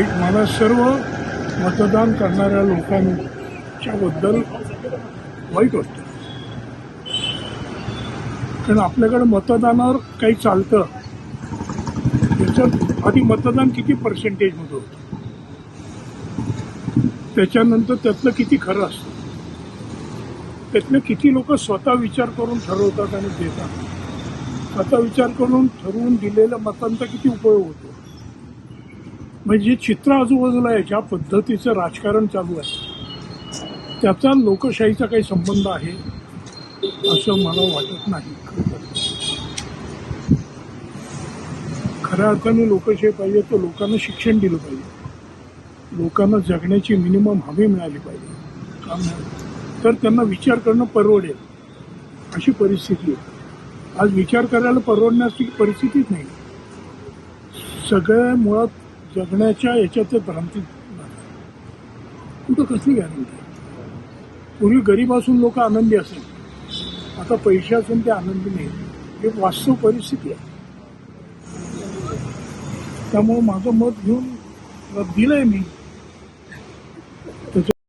मला सर्व मतदान करणाऱ्या लोकांच्या बद्दल वाईट वाटतं. कारण आपल्याकडे मतदानावर काही चालतं. त्याच्यात आधी मतदान किती पर्सेंटेजमध्ये होतं? त्याच्यानंतर त्यातलं किती खरं असतं? त्यातले किती लोक स्वतः विचार करून ठरवतात आणि देतात? स्वतः विचार करून ठरवून दिलेल्या मतांचा किती उपयोग होतो? म्हणजे जे चित्र आजूबाजूला आहे ज्या पद्धतीचं राजकारण चालू आहे त्याचा लोकशाहीचा काही संबंध आहे असं मला वाटत नाही. खऱ्या अर्थाने लोकशाही पाहिजे तर लोकांना शिक्षण दिलं पाहिजे. लोकांना जगण्याची मिनिमम हमी मिळाली पाहिजे. काम तर त्यांना विचार करणं परवडेल अशी परिस्थिती आहे. आज विचार करायला परवडण्याची परिस्थितीच नाही. सगळ्या मुळात जगण्याच्या याच्यात ते भ्रांती कुठं कसली गॅरंटी पूर्वी गरीब असून लोक आनंदी असेल आता पैसे असून ते आनंदी नाही एक वास्तव परिस्थिती आहे. त्यामुळं माझं मत घेऊन दिलंय मी.